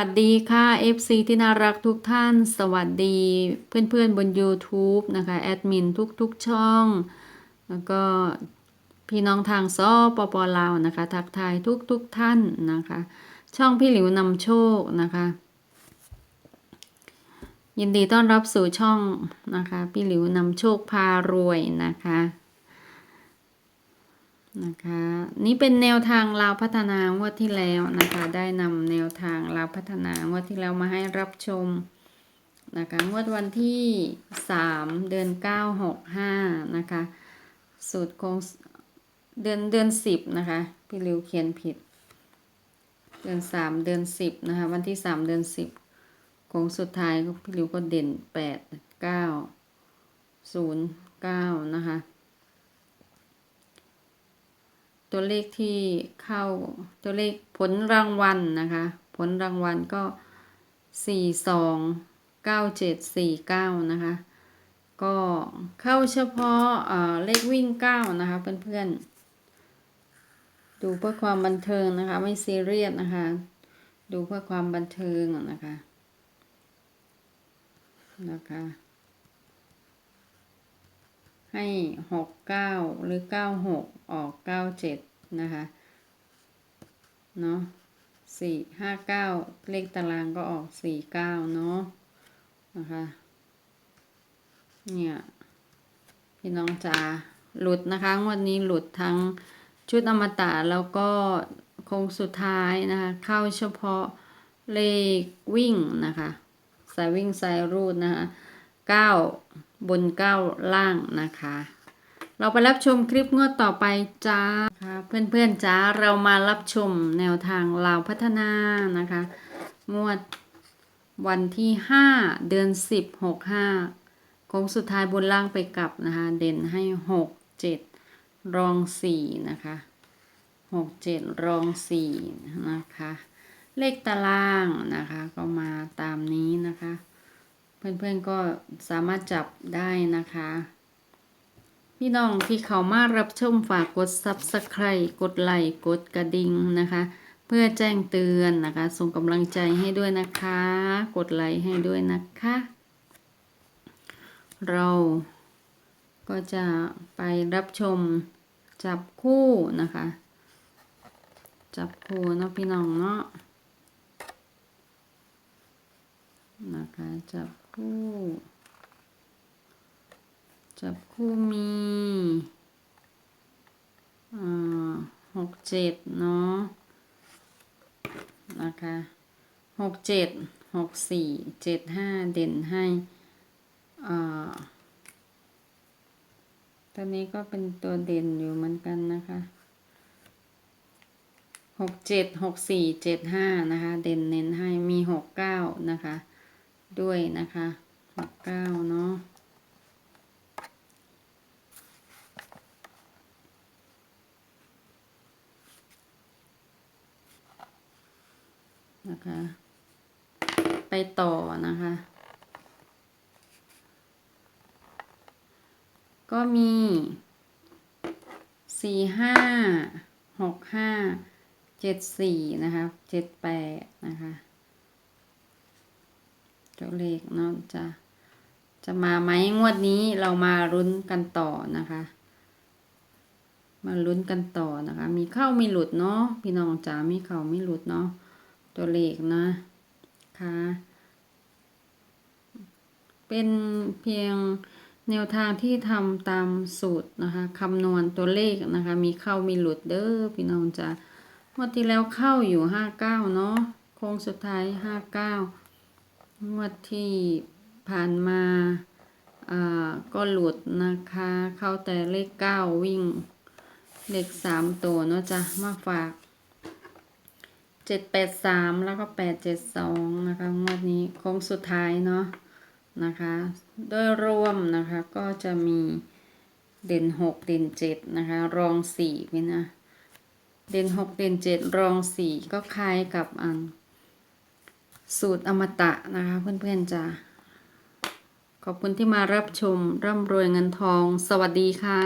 ัสดีค่ะ FC ที่น่ารักทุกท่าน สวัสดีเพื่อนๆบน YouTube นะคะ แอดมินทุกๆช่อง แล้วก็พี่น้องทางซอปปลาวนะคะ ทักทายทุกๆท่านนะคะ ช่องพี่หลิวนำโชคนะคะ ยินดีต้อนรับสู่ช่องนะคะ พี่หลิวนำโชคพารวยนะคะ นะคะ นี่เป็นแนวทางลาพัฒนางวดที่แล้วนะคะ ได้นำแนวทางลาพัฒนางวดที่แล้วมาให้รับชมนะคะงวดวันที่ 3 เดือน 9 6 5 นะคะ สูตรคงเดือนเดือน 10 นะคะ พี่หลิวเขียนผิด เดือน 3 เดือน 10 นะคะ วันที่ 3 เดือน 10ของสุดท้ายพี่หลิวก็เด่น 8 9 0 9 นะคะ ตัวเลขที่เข้าตัวเลขผลรางวัลนะคะ ผลรางวัลก็สี่สองเก้าเจ็ดสี่เก้านะคะ ก็เข้าเฉพาะเอ่อเลขวิ่งเก้านะคะเพื่อนๆดูเพื่อความบันเทิงนะคะ ไม่ซีเรียสนะคะ ดูเพื่อความบันเทิงนะคะนะคะ ให้หกเก้าหรือเก้าหกออกเก้าเจ็ดนะคะเนาะสี่ห้าเก้าเลขตารางก็ออกสี่เก้าเนาะนะคะเนี่ยพี่น้องจ๋าหลุดนะคะวันนี้หลุดทั้งชุดอมตะแล้วก็โคงสุดท้ายนะคะเข้าเฉพาะเลขวิ่งนะคะสายวิ่งสายรูดนะคะเก้า บนเก้าล่างนะคะ เราไปรับชมคลิปงวดต่อไปจ้าค่ะเพื่อนๆจ้าเรามารับชมแนวทางลาวพัฒนานะคะ งวดวันที่ 5 เดือน 10 65โค้งสุดท้ายบนล่างไปกลับนะคะ เด่นให้ 6 7 รอง 4 นะคะ 6 7 รอง 4 นะคะ เลขตารางนะคะ ก็มาตามนี้นะคะ เพื่อนๆก็สามารถจับได้นะคะ พี่น้องที่เขามารับชมฝากกด Subscribe กดไลค์กดกระดิ่งนะคะ เพื่อแจ้งเตือนนะคะ ส่งกำลังใจให้ด้วยนะคะ กดไลค์ให้ด้วยนะคะ เราก็จะไปรับชมจับคู่นะคะ จับคู่เนาะพี่น้องเนาะนะคะจับ คู่ จับคู่มีหกเจ็ดเนาะนะคะหกเจ็ดหกสี่เจ็ดห้าเด่นให้อ่าตัวนี้ก็เป็นตัวเด่นอยู่เหมือนกันนะคะหกเจ็ดหกสี่เจ็ดห้านะคะ เด่นเน้นให้มีหกเก้านะคะ ด้วยนะคะหกเก้าเนาะนะคะ ไปต่อนะคะ ก็มีสี่ห้าหกห้าเจ็ดสี่นะคะเจ็ดแปดนะคะ ตัวเลขเนาะจะจะมาไหมงวดนี้เรามาลุ้นกันต่อนะคะ มาลุ้นกันต่อนะคะ มีเข้ามีหลุดเนาะพี่น้องจ๋ามีเข้ามีหลุดเนาะตัวเลขนะคะเป็นเพียงแนวทางที่ทำตามสูตรนะคะคำนวณตัวเลขนะคะ มีเข้ามีหลุดเด้อพี่น้องจะงวดที่แล้วเข้าอยู่ห้าเก้าเนาะโค้งสุดท้ายห้าเก้า งวดที่ผ่านมาอ่าก็หลุดนะคะ เข้าแต่เลขเก้าวิ่ง เลขสามตัวเนาะจ้ะมาฝากเจ็ดแปดสามแล้วก็แปดเจ็ดสองนะคะ งวดนี้โค้งสุดท้ายเนาะนะคะ โดยรวมนะคะก็จะมีเด่นหกเด่นเจ็ดนะคะ รองสี่ไปนะ เด่นหกเด่นเจ็ดรองสี่ก็คล้ายกับอัน สูตรอมตะนะคะเพื่อนๆจ้าขอบคุณที่มารับชมร่ำรวยเงินทอง สวัสดีค่ะ